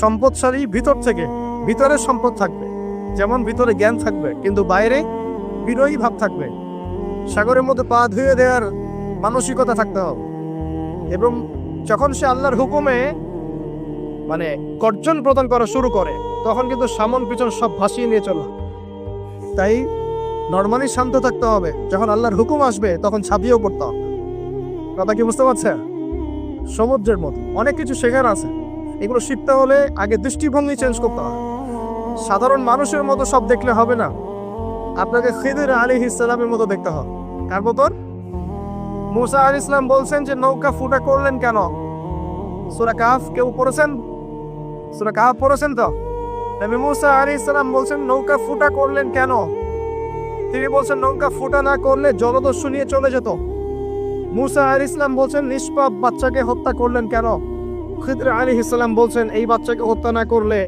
সম্পদশালী ভিতর থেকে ভিতরে সম্পদ থাকবে। যেমন ভিতরে জ্ঞান থাকবে, কিন্তু বাইরে বিনয়ী ভাব থাকবে। সাগরের মধ্যে পা ধুয়ে দেওয়ার মানসিকতা থাকতে হবে। এবং যখন সে আল্লাহর হুকুমে মানে গর্জন প্রদান করা শুরু করে, তখন কিন্তু সামন পিছন সব ভাসিয়ে নিয়ে চলা তাই নর্মালি শান্ত থাকতে হবে। যখন আল্লাহর হুকুম আসবে, তখন ছাপিয়েও পড়তে হবে। কথা কি বুঝতে পারছেন? সমুদ্রের মতো। অনেক কিছু শেখার আছে। এগুলো শিখতে হলে আগে দৃষ্টিভঙ্গি চেঞ্জ করতে হবে সাধারণ মানুষের মতো সব দেখলে হবে না। আপনাকে খিদির আলী ইসলামের মতো দেখতে হবে কার মতন মুসা আলী ইসলাম বলছেন যে নৌকা ফুটা করলেন কেন? সুরা কাফ কেউ পড়েছেন? সুরা কাফ পড়েছেন তো? নবী মুসা আলী ইসলাম বলছেন, নৌকা ফুটা করলেন কেন? তিনি বলছেন, নৌকা ফুটা না করলে জলদস্যু নিয়ে চলে যেত। মুসা আলী ইসলাম বলছেন, নিষ্পাপ বাচ্চাকে হত্যা করলেন কেন? খিদ্র আলী ইসলাম বলছেন, এই বাচ্চাকে হত্যা না করলে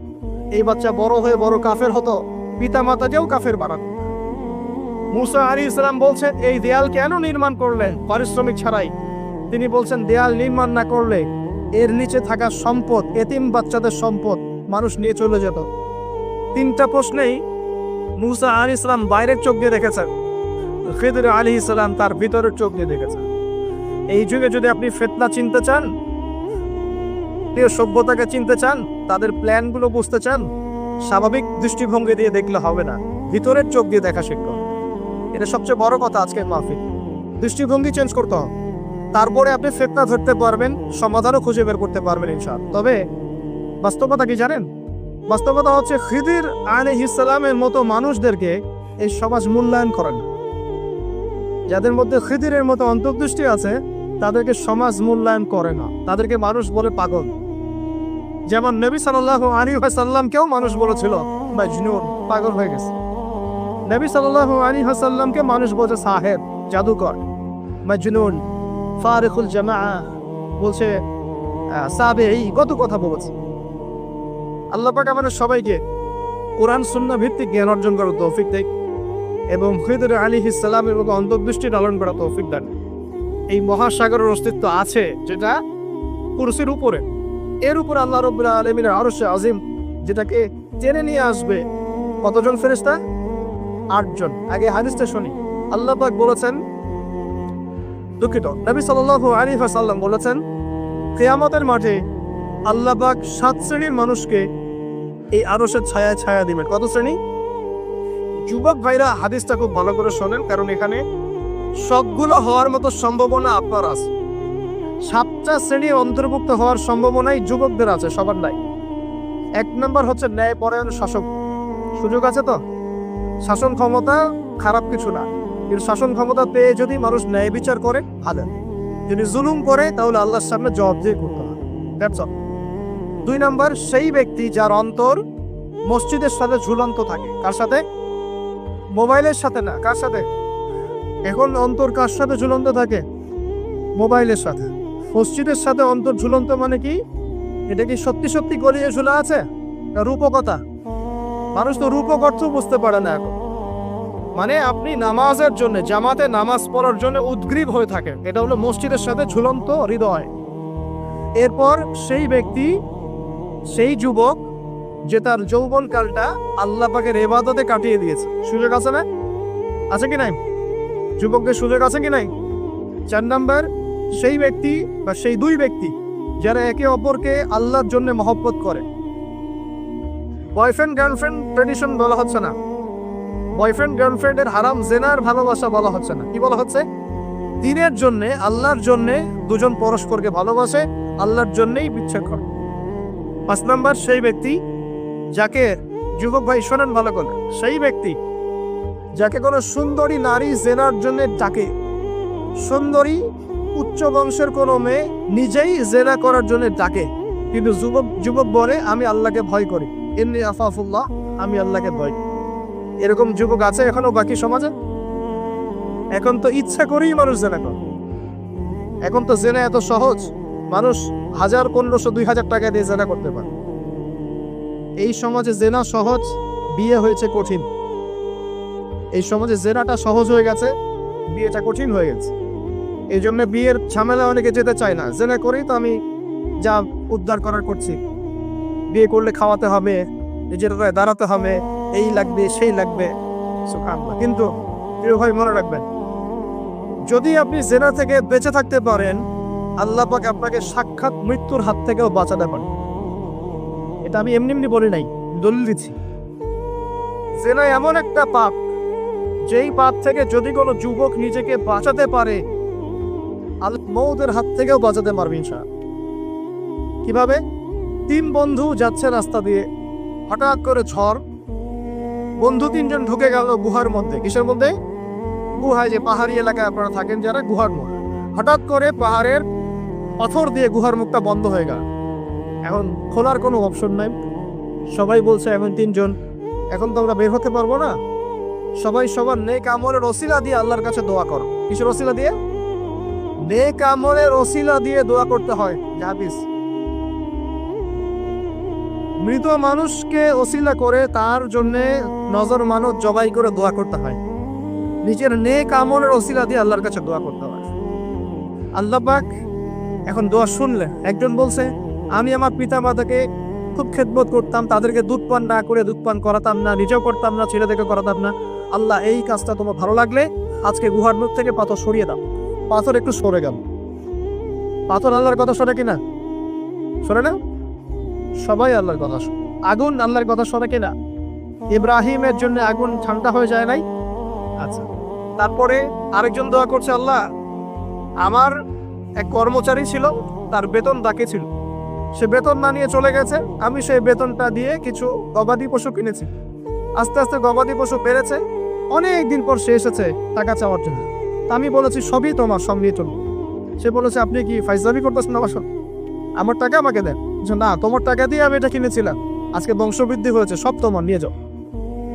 এই বাচ্চা বড় হয়ে বড় কাফের হতো পিতা মাতাকেও কাফের বানাত। মুসা আলী ইসলাম বলছেন, এই দেয়াল কেন নির্মাণ করলেন? পারিশ্রমিক ছাড়াই। তিনি বলছেন, দেয়াল নির্মাণ না করলে এর নিচে থাকা সম্পদ, এতিম বাচ্চাদের সম্পদ মানুষ নিয়ে চলে যেত। তিনটা প্রশ্নেই মুসা আলী ইসলাম বাইরের চোখ দিয়ে দেখেছেন। খিদর আলী ইসলাম তার ভিতরের চোখ দিয়ে দেখেছেন। এই যুগে যদি আপনি ফেতনা চিনতে চান প্রিয় সভ্যতাকে চিনতে চান, তাদের প্ল্যানগুলো বুঝতে চান, স্বাভাবিক দৃষ্টিভঙ্গি দিয়ে দেখলে হবে না। ভিতরের চোখ দিয়ে দেখা হবে। এটা সবচেয়ে বড় কথা আজকের মাহফিল। দৃষ্টিভঙ্গি চেঞ্জ করতে হবে। তারপরে আপনি ফেতনা ধরতে পারবেন, সমাধানও খুঁজে বের করতে পারবেন ইনশাল তবে বাস্তবতা কি জানেন? বাস্তবতা হচ্ছে খিদির আলী ইসলামের মতো মানুষদেরকে এই সমাজ মূল্যায়ন করেন। যাদের মধ্যে খিদিরের মতো অন্তর্দৃষ্টি আছে, তাদেরকে সমাজ মূল্যায়ন করে না। তাদেরকে মানুষ বলে পাগল। যেমন নবী সাল্লাহ আলী সাল্লামকেও মানুষ বলেছিল মাজনুন পাগল হয়ে গেছে। নবী সাল্লাহ আলী হাসাল্লামকে মানুষ বলছে, সাহেব, জাদুকর মাজনুন ফারিকুল জামা বলছে সাবে এই কত কথা বলেছে। আল্লাহ পাক আমাদের সবাইকে কোরআন শূন্য ভিত্তিক জ্ঞান অর্জন করার তৌফিক দেয় এবং খিদর আলী ইসলাম এবং অন্তর্দৃষ্টি লালন করা তৌফিক দেন। এই মহাসাগরের অস্তিত্ব আছে যেটা কুরসির উপরে। এর উপর আল্লাহ রব্বুল আলমিনের আরশে আজিম যেটাকে টেনে নিয়ে আসবে কতজন ফেরেস্তা আটজন। আগে হাদিসটা শুনি। আল্লাহ পাক বলেছেন, দুঃখিত, নবী সাল্লাল্লাহু আলাইহি ওয়াসাল্লাম বলেছেন, কিয়ামতের মাঠে আল্লাহ পাক সাত শ্রেণির মানুষকে এই আরশের ছায়া ছায়া দিবেন। কত শ্রেণি? যুবক ভাইরা হাদিসটা খুব ভালো করে শোনেন, কারণ এখানে সবগুলো হওয়ার মতো সম্ভাবনা আপনার আছে। সাতটা শ্রেণি অন্তর্ভুক্ত হওয়ার সম্ভাবনাই যুবকদের আছে, সবার নাই। এক নম্বর হচ্ছে ন্যায়পরায়ণ শাসক। সুযোগ আছে তো? শাসন ক্ষমতা খারাপ কিছু না। কিন্তু শাসন ক্ষমতা পেয়ে যদি মানুষ ন্যায় বিচার করে, ভালো। যদি জুলুম করে, তাহলে আল্লাহর সামনে জবাবদিহি করতে হবে। All. দুই নম্বর, সেই ব্যক্তি যার অন্তর মসজিদের সাথে ঝুলন্ত থাকে। কার সাথে? মোবাইলের সাথে না। কার সাথে? এখন অন্তর কার সাথে ঝুলন্ত থাকে? মোবাইলের সাথে। মসজিদের সাথে অন্তর ঝুলন্ত মানে কি? এটা কি সত্যি সত্যি গলিয়ে ঝুলে আছে? রূপকতা মানুষ তো রূপক অর্থ বুঝতে পারে না এখন। মানে আপনি নামাজের জন্য, জামাতে নামাজ পড়ার জন্য উদ্গ্রীব হয়ে থাকেন। এটা হলো মসজিদের সাথে ঝুলন্ত হৃদয়। এরপর সেই ব্যক্তি, সেই যুবক, যে তার যৌবনকালটা আল্লাহ পাকের এবাদতে কাটিয়ে দিয়েছে। সুযোগ আছে না? আছে কি নাই? যুবকদের সুযোগ আছে কি নাই? চার নাম্বার সেই ব্যক্তি বা সেই দুই ব্যক্তি যারা একে অপরকে আল্লাহর জন্য মহব্বত করে। বয়ফ্রেন্ড গার্লফ্রেন্ড ট্রেডিশন বলা হচ্ছে না। বয়ফ্রেন্ড গার্লফ্রেন্ডের হারাম, জেনার ভালোবাসা বলা হচ্ছে না। কি বলা হচ্ছে? দিনের জন্যে, আল্লাহর জন্যে দুজন পরস্পরকে ভালোবাসে, আল্লাহর জন্যেই বিচ্ছেদ করে। পাঁচ নাম্বার, সেই ব্যক্তি যাকে, যুবক ভাই শোনেন ভালো করে, সেই ব্যক্তি যাকে কোনো সুন্দরী নারী জেনার জন্য ডাকে। সুন্দরী উচ্চ বংশের কোনো মেয়ে নিজেই জেনা করার জন্য ডাকে। কিন্তু যুবক যুবক বলে, আমি আল্লাহকে ভয় করি। এমনি আফাফুল্লাহ, আমি আল্লাহকে ভয়। এরকম যুবক আছে এখনও বাকি সমাজে? এখন তো ইচ্ছা করেই মানুষ জেনা করে। এখন তো জেনা এত সহজ, মানুষ হাজার, পনেরোশো, দুই হাজার টাকা দিয়ে জেনা করতে পারে। এই সমাজে জেনা সহজ, বিয়ে হয়েছে কঠিন। এই সমাজে জেনাটা সহজ হয়ে গেছে, বিয়েটা কঠিন হয়ে গেছে। এই জন্য বিয়ের ঝামেলা অনেকে যেতে চায় না। জেনে করেই তো আমি যা উদ্ধার করার করছি। বিয়ে করলে খাওয়াতে হবে, নিজের দাঁড়াতে হবে, এই লাগবে, সেই লাগবে। কিন্তু প্রিয় মনে রাখবেন, যদি আপনি জেনা থেকে বেঁচে থাকতে পারেন, আল্লাহ পাক আপনাকে সাক্ষাৎ মৃত্যুর হাত থেকেও বাঁচাতে পারেন। এটা আমি এমনি এমনি বলি নাই, দলিল দিচ্ছি। জেনা এমন একটা পাপ, যেই পাপ থেকে যদি কোনো যুবক নিজেকে বাঁচাতে পারে মৌদের হাত থেকেও বাঁচাতে পারবে ইনশাআল্লাহ কীভাবে? তিন বন্ধু যাচ্ছে রাস্তা দিয়ে, হঠাৎ করে ঝড়, বন্ধু তিনজন ঢুকে গেল গুহার মধ্যে। কিসের মধ্যে? গুহায় যে পাহাড়ি এলাকায় আপনারা থাকেন যারা, গুহার মুখ হঠাৎ করে পাহাড়ের পাথর দিয়ে গুহার মুখটা বন্ধ হয়ে গেল। এখন খোলার কোনো অপশন নাই। সবাই বলছে এখন তিনজন, এখন তো আমরা বের হতে পারব না। সবাই সবার নেক আমলের ওসিলা দিয়ে আল্লাহর কাছে দোয়া করো। কিসের ওসিলা দিয়ে? নেক আমলের ওসিলা দিয়ে দোয়া করতে হয়। জাহাবিস মৃত মানুষকে ওসিলা করে তার জন্য নজর মানত জবাই করে দোয়া করতে হয়। নিজের নেক আমলের ওসিলা দিয়ে আল্লাহর কাছে দোয়া করতে হয়। আল্লাহ এখন দোয়া শুনলেন। একজন বলছে, আমি আমার পিতা মাতাকে খুব খেদমত করতাম, তাদেরকে দুধ পান না করে দুধ পান করাতাম না, নিজেও করতাম না, ছেলেদেরকে করাতাম না। আল্লাহ, এই কাজটা তোমার ভালো লাগলে আজকে গুহার মুখ থেকে পাথর সরিয়ে দাও। পাথর একটু সরে গেল। পাথর আল্লাহর কথা সরে কিনা? সরে না? সবাই আল্লাহর কথা শোনে। আগুন আল্লাহর কথা শোনে কিনা? ইব্রাহিমের জন্য আগুন ঠান্ডা হয়ে যায় নাই? আচ্ছা। তারপরে আরেকজন দোয়া করছে, আল্লাহ, আমার এক কর্মচারী ছিল, তার বেতন বাকি ছিল। সে বেতন না নিয়ে চলে গেছে, আমি সেই বেতনটা দিয়ে কিছু গবাদি পশু কিনেছি। আস্তে আস্তে গবাদি পশু বেড়েছে। অনেক দিন পর সে এসেছে টাকা চাওয়ার জন্য। আমি বলেছি, সবই তোমার নিয়ে চলুন সে বলেছে, আপনি কি ফাইজলামি করতেছেন আমার সঙ্গে? আমার টাকা আমাকে দেন। না, তোমার টাকা দিয়ে আমি এটা কিনেছিলাম। আজকে বংশবৃদ্ধি হয়েছে, সব তোমার, নিয়ে যাও।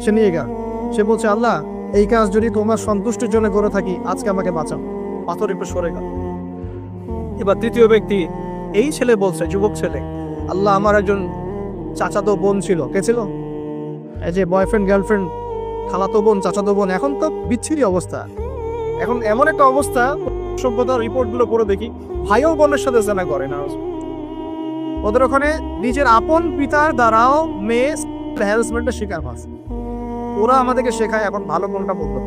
সে নিয়ে গেল। সে বলছে, আল্লাহ, এই কাজ যদি তোমার সন্তুষ্টির জন্য করে থাকি, আজকে আমাকে বাঁচাও। পাথর একটু সরে গেল। এবার তৃতীয় ব্যক্তি, এই ছেলে বলছে, যুবক ছেলে, আল্লাহ আমার একজন চাচাতো বোন ছিল। কে ছিল? এই যে বয়ফ্রেন্ড গার্লফ্রেন্ড খালাতো বোন, চাচাতো বোন, এখন তো বিচ্ছিরি অবস্থা। এখন এমন একটা অবস্থা সভ্যতার রিপোর্টগুলো পড়ে দেখি ভাইও বোনের সাথে জানা করে না। ওদের ওখানে নিজের আপন পিতার দ্বারাও মেয়ে হ্যারাসমেন্টের শিকার হচ্ছে ওরা আমাদেরকে শেখায় এখন ভালো কোনটা বলতো।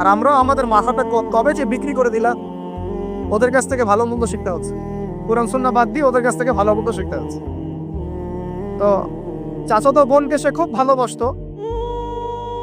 আর আমরাও আমাদের মাথাটা কবে যে বিক্রি করে দিলাম, ওদের কাছ থেকে ভালো মন্দ শিখতে হচ্ছে। কোরআন সুন্না বাদ দিয়ে ওদের কাছ থেকে ভালো মন্দ শিখতে হচ্ছে। তো চাচাতো বোনকে সে খুব ভালোবাসতো।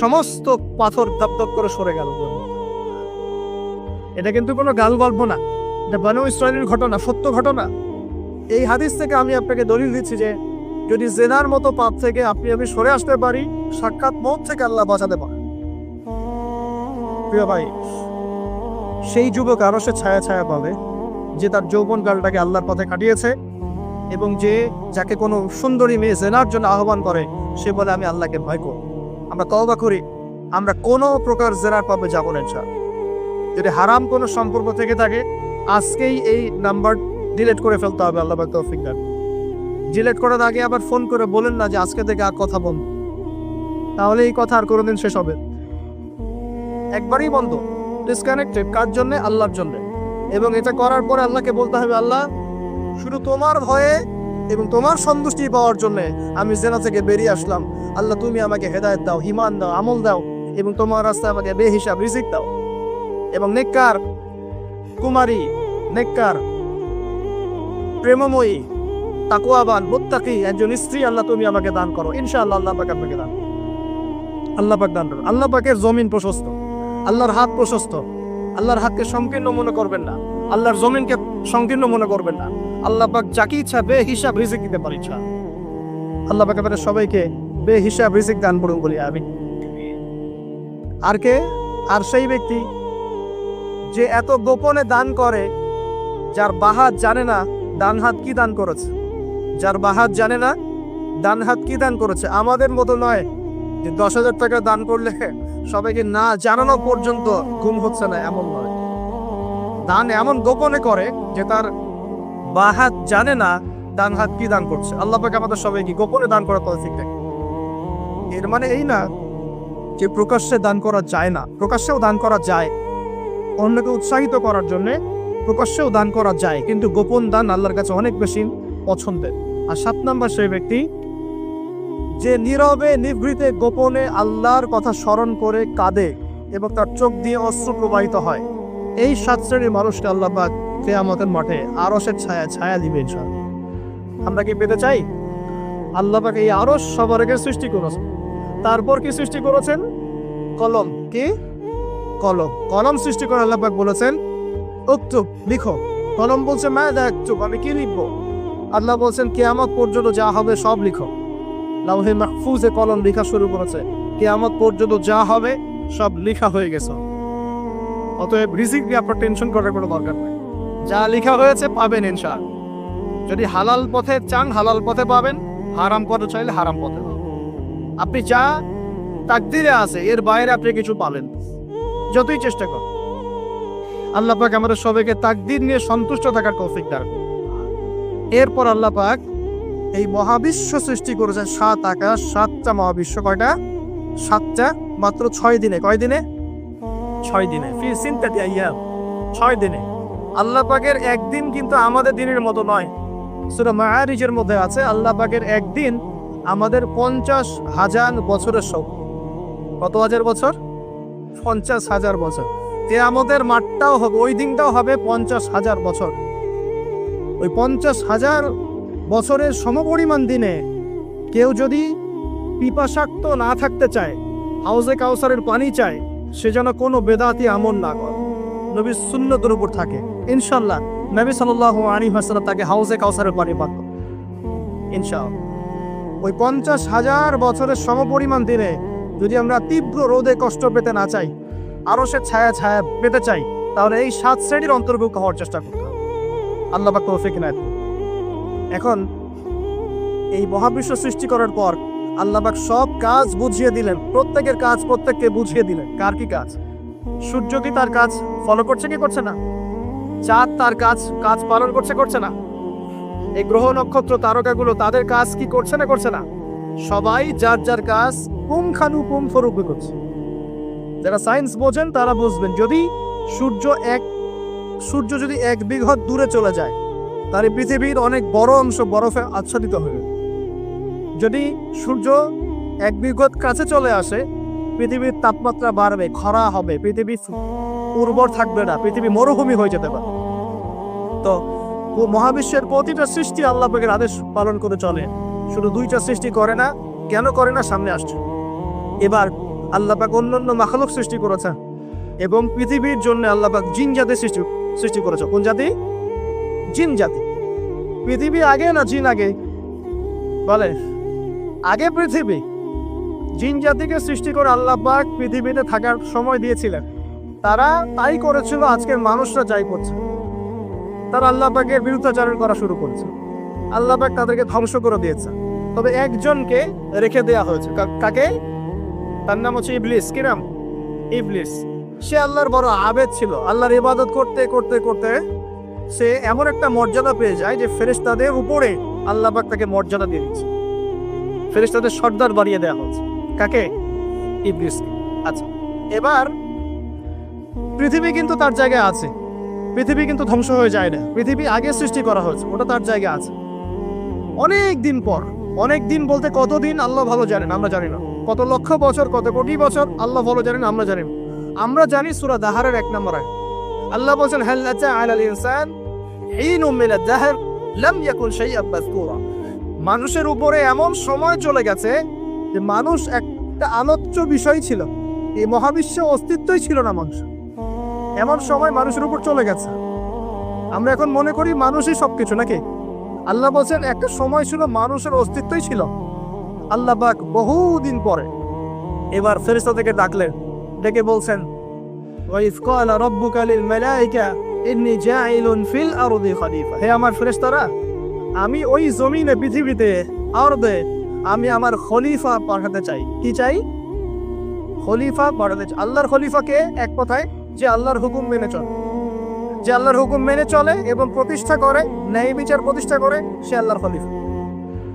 সমস্ত পাথর দপদপ করে সরে গেল। এটা কিন্তু কোনো গাল গল্প না। এটা বানু ইসরায়েলের ঘটনা, সত্য ঘটনা। এই হাদিস থেকে আমি আপনাকে দলিল দিচ্ছি যে, যদি জেনার মতো পাপ থেকে আপনি আমি সরে আসতে পারি, সাক্ষাৎ মত থেকে আল্লাহ বাঁচাতে পারেন। প্রিয় ভাই, সেই যুবক আরও সে ছায়া ছায়া পাবে, যে তার যৌবন কালটাকে আল্লাহর পথে কাটিয়েছে এবং যে যাকে কোনো সুন্দরী মেয়ে জেনার জন্য আহ্বান করে, সে বলে, আমি আল্লাহকে ভয় করি আমরা তওবা করি, আমরা কোনো প্রকার জেনার পাবে যাব না। যদি হারাম কোনো সম্পর্ক থেকে থাকে, আজকেই এই নাম্বার ডিলিট করে ফেলতে হবে, আল্লাহ তৌফিক দান ডিলিট করার আগে আবার ফোন করে বলেন না যে আজকে থেকে আর কথা বন্ধ তাহলে এই কথা আর কোনোদিন শেষ হবে একবারই বন্ধ ডিসকানেক্টেড কার জন্য? আল্লাহর জন্য। এবং এটা করার পরে আল্লাহকে বলতে হবে, আল্লাহ, শুধু তোমার ভয়ে এবং তোমার সন্তুষ্টি পাওয়ার জন্য আমি জেনা থেকে বেরিয়ে আসলাম। আল্লাহ, তুমি আমাকে হেদায়ত দাও হিমান দাও, আমল দাও এবং তোমার রাস্তায় আমাকে বেহিসাব রিজিক দাও। এবং নেককার কুমারী, নেককার প্রেমময়ী তাকুয়াবান মুত্তাকি একজন স্ত্রী আল্লাহ, তুমি আমাকে দান করো। ইনশাআল্লাহ আল্লাহ পাক আপনাকে দান আল্লাহ পাক দান করো আল্লাহ পাকের জমিন প্রশস্ত। আল্লাহর হাত প্রশস্ত। আল্লাহর হাতকে সংকীর্ণ মনে করবেন না। আল্লাহর জমিনকে সংকীর্ণ মনে করবেন না। আল্লাহ পাক যাকে ইচ্ছা বে হিসাব রিজিক দিতে পারে ইচ্ছা আল্লাহ পাক আমাদের সবাইকে বে হিসাব রিজিক দান করুন বলি আমি আর কে? আর সেই ব্যক্তি যে এত গোপনে দান করে, যার বাহাত জানে না ডান হাত কি দান করেছে। যার বাহাত জানে না ডান হাত কি দান করেছে। আমাদের মতো নয় যে দশ হাজার টাকা দান করলে সবাইকে না জানানো পর্যন্ত ঘুম হচ্ছে না, এমন নয়। দান এমন গোপনে করে যে তার বা হাত জানে না ডান হাত কি দান করছে। আল্লাহ পাকে আমাদের সবাইকে গোপনে দান করা তৌফিক দেয় এর মানে এই না যে প্রকাশ্যে দান করা যায় না, প্রকাশ্যেও দান করা যায়। অন্যকে উৎসাহিত করার জন্য প্রকাশ্যেও দান করা যায়, কিন্তু গোপন দান আল্লাহর কাছে অনেক বেশি পছন্দের। আর সাত নাম্বার সেই ব্যক্তি, যে নীরবে, নিভৃতে, গোপনে আল্লাহর কথা স্মরণ করে কাঁদে এবং তার চোখ দিয়ে অশ্রু প্রবাহিত হয়। এই সাত শ্রেণির মানুষকে আল্লাহ পাক কেয়ামতের মাঠে আরসের ছায়া ছায়া দিবে। আমরা কি পেতে চাই? আল্লাহ পাক এই আরস সবার আগে সৃষ্টি করেছেন। তারপর কি সৃষ্টি করেছেন? কলম। কি? কলম। কলম সৃষ্টি করে আল্লাহ পাক বলেছেন, উক্তুব, লিখো। কলম বলছে মা দেখ আমি কি লিখব? আল্লাহ বলছেন, কেয়ামত পর্যন্ত যা হবে সব লিখো। লাউহে মাহফুজে কলম লেখা শুরু করেছে, কেয়ামত পর্যন্ত যা হবে সব লেখা হয়ে গেছে। অতএব রিজিক নিয়ে আপনার টেনশন করার কোনো দরকার নেই। যা লেখা হয়েছে পাবেন ইনশা যদি হালাল পথে চান, হালাল পথে পাবেন, হারাম পথে চাইলে হারাম পথে আপনি যা তাকদিরে আছে, এর বাইরে আপনি কিছু পাবেন যতই চেষ্টা করুন। আল্লাহ পাক আমাদের সবাইকে তাকদির নিয়ে সন্তুষ্ট থাকার কৌফিক দান। এরপর আল্লাহ পাক এই মহাবিশ্ব সৃষ্টি করেছেন সাত আকাশ, সাতটা মহাবিশ্ব। কয়টা? সাতটা, মাত্র ছয় দিনে। কয় দিনে? ছয় দিনে, ফি সিনতাতি আইয়াম, ছয় দিনে। আল্লাহ পাকের একদিন কিন্তু আমাদের দিনের মতো নয়। সূরা মাআরিজের মধ্যে আছে, আল্লাহ পাকের একদিন আমাদের পঞ্চাশ হাজার বছরের সব কত হাজার বছর? পঞ্চাশ হাজার বছর। তে আমাদের মাঠটাও হবে, ওই দিনটাও হবে পঞ্চাশ হাজার বছর। ওই পঞ্চাশ হাজার বছরের সমপরিমাণ দিনে কেউ যদি পিপাসাক্ত না থাকতে চায়, হাউজে কাউসারের পানি চায় সে যেন কোনো বেদাতি আমল না করে। নবীর সুন্নতের উপর থাকে। ইনশাল্লাহ নবী সাল্লাহ আলী হাসান তাকে হাউজে কাউসারের পানি ইনশাআল্লাহ। ওই পঞ্চাশ হাজার বছরের সমপরিমাণ দিনে যদি আমরা তীব্র রোদে কষ্ট পেতে না চাই, আরও সে ছায়া ছায়া পেতে চাই, তাহলে এই সাত শ্রেণির অন্তর্ভুক্ত হওয়ার চেষ্টা করতে হবে। আল্লাহ তৌফিক নায় এখন এই মহাবিশ্ব সৃষ্টি করার পর আল্লাহবাক সব কাজ বুঝিয়ে দিলেন। প্রত্যেকের কাজ প্রত্যেককে বুঝিয়ে দিলেন। কার কি কাজ? সূর্য কি তার কাজ ফলো করছে কি করছে না? চাঁদ তার কাজ কাজ পালন করছে করছে না। এই গ্রহ নক্ষত্র তারকাগুলো তাদের কাজ কি করছে না করছে না? সবাই যার যার কাজ পুঙ্খানুপুঙ্খ রূপে করছে। যারা সায়েন্স বোঝেন তারা বুঝবেন, যদি সূর্য এক, সূর্য যদি এক বিঘত দূরে চলে যায়, তাহলে পৃথিবীর অনেক বড় অংশ বরফে আচ্ছাদিত হয়ে। যদি সূর্য এক বিগত কাছে চলে আসে, পৃথিবীর তাপমাত্রা বাড়বে, খরা হবে, পৃথিবী উর্বর থাকবে না, পৃথিবী মরুভূমি হয়ে যেতে পারে। তো মহাবিশ্বের প্রতিটা সৃষ্টি আল্লাহ পাকের আদেশ পালন করে চলে। শুধু দুইটা সৃষ্টি করে না, কেন করে না সামনে আসছে। এবার আল্লাহ পাক অন্যান্য মাখলুক সৃষ্টি করেছে এবং পৃথিবীর জন্য আল্লাহ পাক জিন জাতি সৃষ্টি সৃষ্টি করেছে। কোন জাতি? জিন জাতি। পৃথিবী আগে না জিন আগে? বলে আগে পৃথিবী, জিন জাতিকে সৃষ্টি করে আল্লাহ পাক পৃথিবীতে থাকার সময় দিয়েছিলেন। তারা তাই করেছিল, আজকের মানুষরা যাই করছে। তারা আল্লাহ পাকের বিরুদ্ধাচারণ করা শুরু করেছে। আল্লাহ পাক তাদেরকে ধ্বংস করে দিয়েছে। তবে একজনকে রেখে দেয়া হয়েছে। কাকে? তার নাম হচ্ছে ইবলিস। কি নাম? ইবলিস। সে আল্লাহর বড় আবেদ ছিল। আল্লাহর ইবাদত করতে করতে করতে সে এমন একটা মর্যাদা পেয়ে যায় যে ফেরেশতাদের উপরে আল্লাহ পাক তাকে মর্যাদা দিয়ে দিচ্ছে ফেরেশতাদের সর্দার বাড়িয়ে দেওয়া হচ্ছে। কাকে? ইবলিস আচ্ছা এবার পৃথিবী কিন্তু তার জায়গায় আছে। পৃথিবী কিন্তু ধ্বংস হয়ে যায় না। পৃথিবী আগে সৃষ্টি করা হয়েছে, ওটা তার জায়গায় আছে। অনেক দিন পর, অনেক দিন বলতে কতদিন আল্লাহ ভালো জানেন, আমরা জানি না। কত লক্ষ বছর, কত কোটি বছর, আল্লাহ ভালো জানেন, আমরা জানি না। আমরা জানি সুরা দাহারের এক নম্বর আয়াত। আল্লাহ হাল আতা আলাল ইনসান হিনুম মিনাদ দাহর, লাম ইয়াকুন শাইআন মাযকুরা। মানুষের উপরে এমন সময় চলে গেছে যে মানুষ একটা আলোচ্য বিষয় ছিল। এই মহাবিশ্বে অস্তিত্বই ছিল না মানুষ এমন সময় মানুষের উপর চলে গেছে। আমরা এখন মনে করি মানুষই সবকিছু নাকি? আল্লাহ বলছেন একটা সময় ছিল মানুষের অস্তিত্বই ছিল। আল্লাহ পাক বহুদিন পরে এবার ফেরেশতা থেকে ডাকলেন। ডেকে বলছেন খলিফা। হে আমার ফেরেশতারা আমি ওই জমিনে পৃথিবীতে আরদে আমি আমার খলিফা পাঠাতে চাই। কি চাই? খলিফা পাঠাতে চাই। আল্লাহর খলিফাকে এক কথায়, যে আল্লাহর হুকুম মেনে চলে। যে আল্লাহর হুকুম মেনে চলে এবং প্রতিষ্ঠা করে, ন্যায় বিচার প্রতিষ্ঠা করে, সে আল্লাহর খলিফা।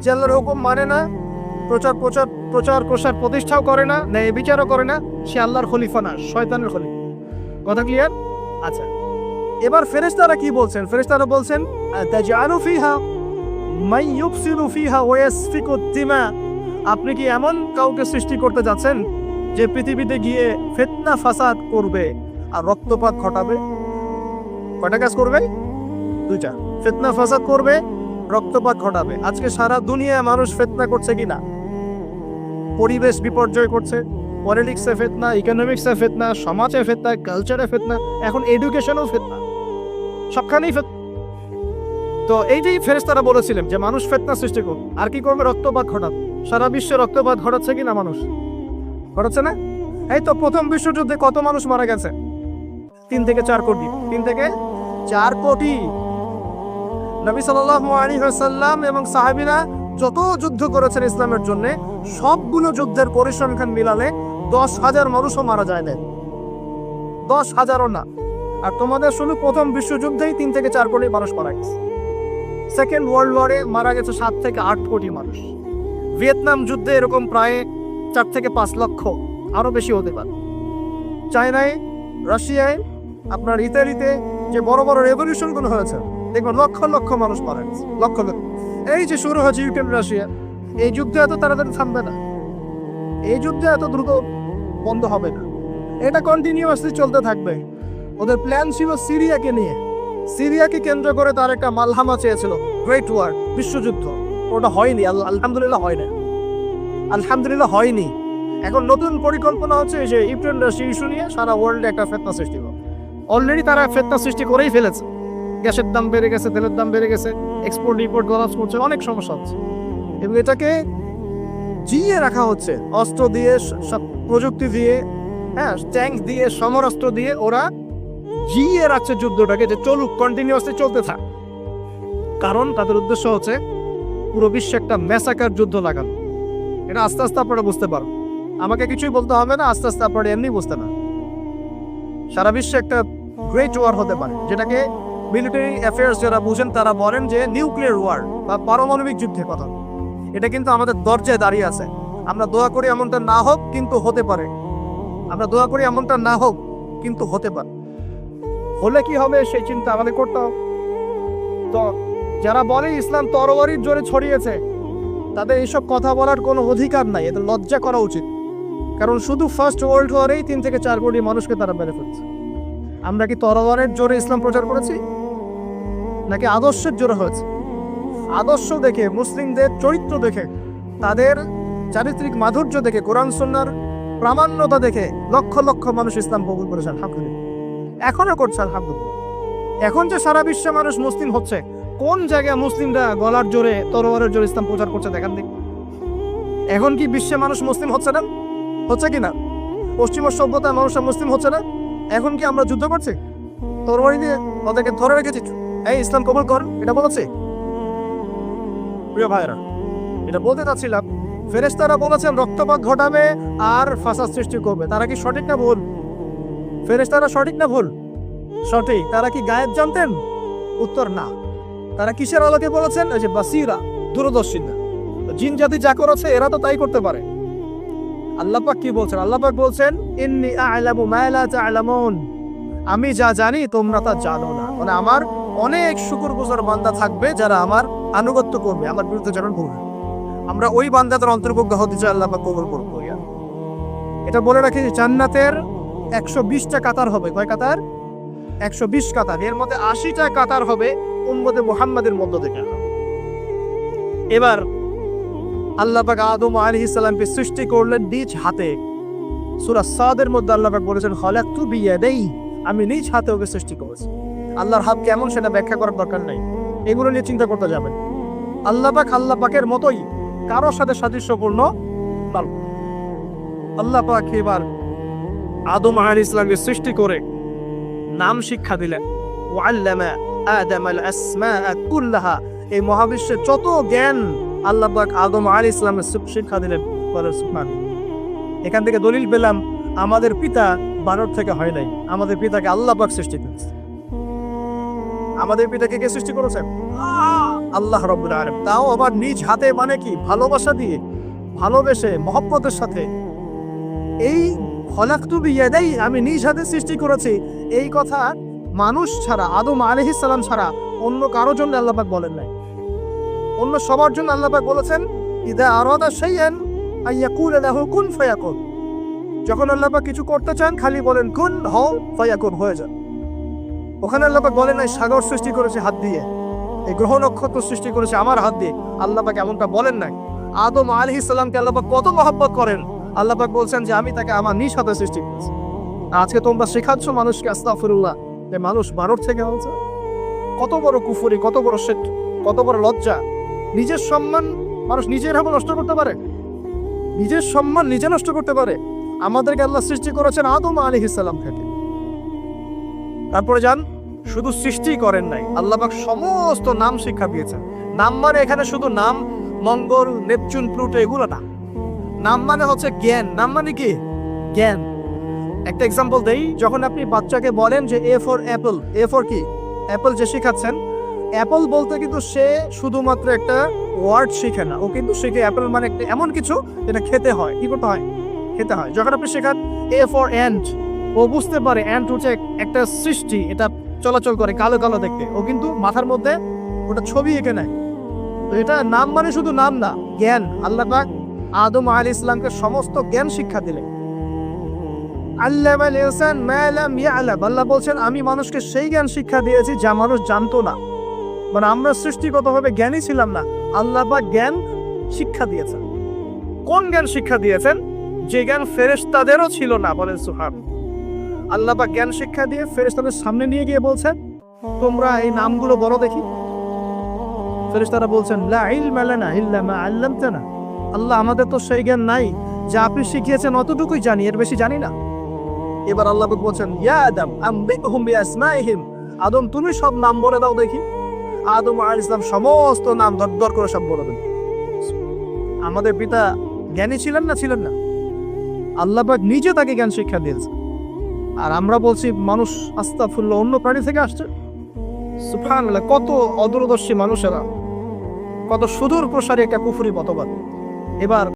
যে আল্লাহর হুকুম মানে না, প্রচার প্রচার প্রচার প্রসার প্রতিষ্ঠাও করে না, ন্যায় বিচারও করে না, সে আল্লাহর খলিফা না, শয়তানের খলিফা। কথা ক্লিয়ার আচ্ছা। এবার ফেরেশতারা কি বলছেন? ফেরেশতারা বলছেন আপনি কি এমন কাউকে সৃষ্টি করতে যাচ্ছেন যে পৃথিবীতে গিয়ে ফিতনা ফাসাদ করবে আর রক্তপাত ঘটাবে? কয়টা কাজ করবে? দুইটা। ফিতনা ফাসাদ করবে, রক্তপাত ঘটাবে। আজকে সারা দুনিয়ায় মানুষ ফিতনা করছে কিনা? পরিবেশ বিপর্যয় করছে। পলিটিক্সে ফেতনা ইকোনমিক্সে ফেতনা, সমাজে ফেতনা কালচারে ফেতনা, এখন এডুকেশনেও ফেতনা। সবখানেই ফেতনা। তো এই যে ফেরেস্তারা বলেছিলেন যে মানুষ ফেতনা সৃষ্টি করবে আর কি করবে? রক্তপাত ঘটাত সারা বিশ্বে রক্তপাত ঘটাচ্ছে কিনা মানুষ? ঘটাচ্ছে না? এই তো প্রথম বিশ্বযুদ্ধে কত মানুষ মারা গেছে? তিন থেকে চার কোটি। তিন থেকে চার কোটি। নবী ওয়াসাল্লাম এবং সাহাবীরা যত যুদ্ধ করেছেন ইসলামের জন্য, সবগুলো যুদ্ধের পরিসংখ্যান মিলালে দশ হাজার মানুষও মারা যায় না দশ হাজারও না। আর তোমাদের শুধু প্রথম বিশ্বযুদ্ধেই তিন থেকে চার কোটি মানুষ মারা গেছে। সেকেন্ড ওয়ার্ল্ড ওয়ারে মারা গেছে সাত থেকে আট কোটি মানুষ। ভিয়েতনাম যুদ্ধে এরকম প্রায় চার থেকে পাঁচ লক্ষ আরও বেশি হতে পারে। চায়নায়, রাশিয়ায়, আপনার ইতালিতে যে বড় বড় রেভলিউশনগুলো হয়েছে, দেখবেন লক্ষ লক্ষ মানুষ মারা গেছে, লক্ষ লক্ষ। এই যে শুরু হয়েছে ইউক্রেন, রাশিয়া, এই যুদ্ধ এত তাড়াতাড়ি থামবে না। এই যুদ্ধ এত দ্রুত বন্ধ হবে না। এটা কন্টিনিউয়াসলি চলতে থাকবে। ওদের প্ল্যান ছিল সিরিয়াকে নিয়ে। সিরিয়াকে কেন্দ্র করে তার একটা মালহামা চেয়েছিল গ্রেট ওয়ার বিশ্বযুদ্ধ। ওটা হয়নি আলহামদুলিল্লাহ হয় না আলহামদুলিল্লাহ হয়নি। এখন নতুন পরিকল্পনা হচ্ছে যে ইউক্রেন ইস্যু নিয়ে সারা ওয়ার্ল্ডে একটা ফেতনা সৃষ্টি করবে অলরেডি তারা ফেতনা সৃষ্টি করেই ফেলেছে। গ্যাসের দাম বেড়ে গেছে, তেলের দাম বেড়ে গেছে এক্সপোর্ট ইম্পোর্ট গলাস করছে, অনেক সমস্যা হচ্ছে। এবং এটাকে জিয়ে রাখা হচ্ছে। অস্ত্র দিয়ে প্রযুক্তি দিয়ে হ্যাঁ ট্যাঙ্ক দিয়ে, সমরাস্ত্র দিয়ে ওরা জিয়ে রাখছে যুদ্ধটাকে যে চলুক কন্টিনিউয়াসলি চলতে থাক। কারণ তাদের উদ্দেশ্য হচ্ছে, পুরো বিশ্বে একটা মেসাকার যুদ্ধ লাগানো। এটা আস্তে আস্তে আপনারা বুঝতে পারো আমাকে কিছুই বলতে হবে না, আস্তে আস্তে আপনারা এমনি বুঝতে না সারা বিশ্বে একটা গ্রেট ওয়ার হতে পারে, যেটাকে মিলিটারি অ্যাফেয়ার্স যারা বুঝেন, তারা বলেন যে নিউক্লিয়ার ওয়ার বা পারমাণবিক যুদ্ধের কথা। এটা কিন্তু আমাদের দরজায় দাঁড়িয়ে আছে। আমরা দোয়া করি এমনটা না হোক, কিন্তু হতে পারে। আমরা দোয়া করি এমনটা না হোক, কিন্তু হতে পারে। হলে কি হবে? সেই চিন্তা আমাদের করতে হবে। তো যারা বলে ইসলাম তরবারির জোরে ছড়িয়েছে, তাদের এইসব কথা বলার কোনো অধিকার নাই। এদের লজ্জা করা উচিত। কারণ শুধু ফার্স্ট ওয়ার্ল্ড ওয়ারেই তিন থেকে চার কোটি মানুষকে তারা মেরে ফেলছে। আমরা কি তরবারের জোরে ইসলাম প্রচার করেছি? নাকি আদর্শের জোরে হয়েছে? আদর্শ দেখে, মুসলিমদের চরিত্র দেখে, তাদের চারিত্রিক মাধুর্য দেখে, কোরআন সন্ন্যার প্রামাণ্যতা দেখে লক্ষ লক্ষ মানুষ ইসলাম কবুল করেছে, আলহামদুলিল্লাহ। এখনও করছে আলহামদুলিল্লাহ। এখন যে সারা বিশ্বে মানুষ মুসলিম হচ্ছে, কোন জায়গায় মুসলিমরা গলার জোরে, তরোয়ারের জোরে ইসলাম প্রচার করছে দেখান দিক এখন কি বিশ্বে মানুষ মুসলিম হচ্ছে না? হচ্ছে কি না? পশ্চিমা সভ্যতায় মানুষরা মুসলিম হচ্ছে না? এখন কি আমরা যুদ্ধ করছি? তরবারি দিয়ে ওদেরকে ধরে রেখেছি? এই ইসলাম কবল কর এটা বলেছে। প্রিয় ভাইরা এটা বলতে চাচ্ছিলাম, ফেরেশতারা বলেছেন, রক্তপাত ঘটাবে আর ফাসাদ সৃষ্টি করবে। তারা কি সঠিক না ভুল? ফেরেশতারা সঠিক না ভুল? সঠিক। তারা কি গায়েব জানতেন? উত্তর না। তারা কিসের আলোকে বলেছেন? ওই যে বাসিরা দূরদর্শী না। জিন জাতি যা করেছে, এরা তো তাই করতে পারে। আল্লাহ পাক কি বলছেন? আল্লাহ পাক বলছেন, ইন্নি আ'লামু মা লা তা'লামুন। আমি যা জানি, তোমরা তা জানো না। মানে আমার অনেক শুকরগুজার বান্দা থাকবে যারা আমার আনুগত্য করবে, আমার বিরুদ্ধে যেন বলবে আমরা ওই বান্দাদের অন্তর্ভুক্ত হতে চাই, আল্লাহ কবুল করব। এটা বলে রাখি জান্নাতের একশো বিশটা কাতার হবে। কয় কাতার? একশো বিশ কাতার। এর মধ্যে আশিটা কাতার হবে উম্মদে মুহাম্মাদের মধ্য থেকে। এবার আল্লাপাক আদম আলাইহিস সালামকে সৃষ্টি করলেন নিজ হাতে। সূরা সাদের মধ্যে আল্লাহ পাক বলেছেন, খলাকতু বিয়াদাই। আমি নিজ হাতে ওকে সৃষ্টি করেছি। আল্লাহর হাত কেমন সেটা ব্যাখ্যা করার দরকার নাই। এগুলো নিয়ে চিন্তা করতে যাবেন। আল্লাহ পাক আল্লাহ পাকের মতোই কারোর সাথে সাদৃশ্যপূর্ণ নন। আল্লাহ পাক এবার আদম আলাইহিস ইসলামকে সৃষ্টি করে নাম শিক্ষা দিলেন আল এই মহাবিশ্বে যত জ্ঞান আল্লাহ আদম আলাইহিস ইসলামের শিক্ষা দিলেন এখান থেকে দলিল পেলাম, আমাদের পিতা বানর থেকে হয় নাই। আমাদের পিতাকে আল্লাহ সৃষ্টি করেছে। আমাদের পিতাকে কে সৃষ্টি করেছেন আল্লাহ আলামিন। তাও আবার নিজ হাতে মানে কি? ভালোবাসা দিয়ে, ভালোবেসে, মহব্বতের সাথে। এই আমি নিজ হাতে সৃষ্টি করেছি। এই কথা মানুষ ছাড়া, আদম আলাইহিস সালাম ছাড়া অন্য কারোর জন্য আল্লাহ পাক বলেন নাই। অন্য সবার জন্য আল্লাহ পাক বলেছেন, ইদা আরাদা শাইআন আইয়াকুল যখন আল্লাহ পাক কিছু করতে চান, খালি বলেন, কুন হও, ফায়াকুন, হয়ে যান। ওখানে আল্লাহ পাক বলেন নাই, সাগর সৃষ্টি করেছে হাত দিয়ে। এই গ্রহ নক্ষত্র সৃষ্টি করেছে আমার হাত দিয়ে। আল্লাহ পাক এমনটা বলেন নাই। আদম আলাইহিস সালামকে আল্লাহ পাক কত মহব্বত করেন। আল্লাহ পাক বলছেন যে আমি তাকে আমার নিজ হাতে সৃষ্টি করেছি। আজকে তোমরা শেখাচ্ছ মানুষকে আস্তাগফিরুল্লাহ, যে মানুষ বানর থেকে হয়েছে। কত বড় কুফুরি, কত বড় শেট কত বড় লজ্জা। নিজের সম্মান মানুষ নিজের ভাবে নষ্ট করতে পারে। নিজের সম্মান নিজে নষ্ট করতে পারে। আমাদেরকে আল্লাহ সৃষ্টি করেছেন আদম আলী ইসাল্লাম থেকে। তারপরে যান, শুধু সৃষ্টি করেন নাই আল্লাপাক সমস্ত নাম শিক্ষা দিয়েছেন। নাম মানে এখানে শুধু নাম, মঙ্গল, নেপচুন, প্লুটো, এগুলো না। নাম মানে হচ্ছে জ্ঞান। নাম মানে কি? জ্ঞান। একটা এক্সাম্পল দেই, যখন আপনি বাচ্চাকে বলেন যে A for apple A for কি? অ্যাপল যে শেখাচ্ছেন অ্যাপল বলতে কিন্তু সে শুধুমাত্র একটা ওয়ার্ড শিখে না। ও কিন্তু শিখে অ্যাপল মানে একটা এমন কিছু যেটা খেতে হয়। কি করতে হয়? খেতে হয়। যখন আপনি শেখান এ ফর অ্যান্ড ও বুঝতে পারে অ্যান্ড হচ্ছে একটা সৃষ্টি, এটা চলাচল করে কালো কালো দেখতে। ও কিন্তু মাথার মধ্যে ওটা ছবি এঁকে নেয়। তো এটা নাম মানে শুধু নাম না, জ্ঞান। আল্লাহ পাক আদম আলী ইসলামকে সমস্ত জ্ঞান শিক্ষা দিলেন। আল্লাহ বলছেন, আমি মানুষকে সেই জ্ঞান শিক্ষা দিয়েছি যা মানুষ জানতো না। মানে আমরা সৃষ্টিগতভাবে জ্ঞানী ছিলাম না। আল্লাহ পাক জ্ঞান শিক্ষা দিয়েছেন। কোন জ্ঞান শিক্ষা দিয়েছেন? যে জ্ঞান ফেরেশতাদেরও ছিল না, বলেন সুহান আল্লাহ পাক জ্ঞান শিক্ষা দিয়ে ফেরেশতাদের সামনে নিয়ে গিয়ে বলছেন, তোমরা এই নামগুলো বড় দেখি। ফেরেশতারা বলছেন, লা ইলমা লানা ইল্লা আল্লাহ আমাদের তো সেই জ্ঞান নাই যা আপনি শিখিয়েছেন অতটুকুই জানি, এর বেশি জানি না। এবার আল্লাহ বলছেন, ইয়া আদম আদম, তুমি সব নাম বলে দাও দেখি। আদম আলাইহিস ইসলাম সমস্ত নাম ধর দর করে সব বলে দেন আমাদের পিতা জ্ঞানী ছিলেন না ছিলেন না। আল্লাহ নিজে তাকে জ্ঞান শিক্ষা দিয়েছে আর আমরা বলছি, মানুষ আস্তাফুল্লাহ, অন্য প্রাণী থেকে আসছে। সুফান কত অদূরদর্শী মানুষেরা। কত সুদূর প্রসারী একটা কুফুরি মতবাদ। এবার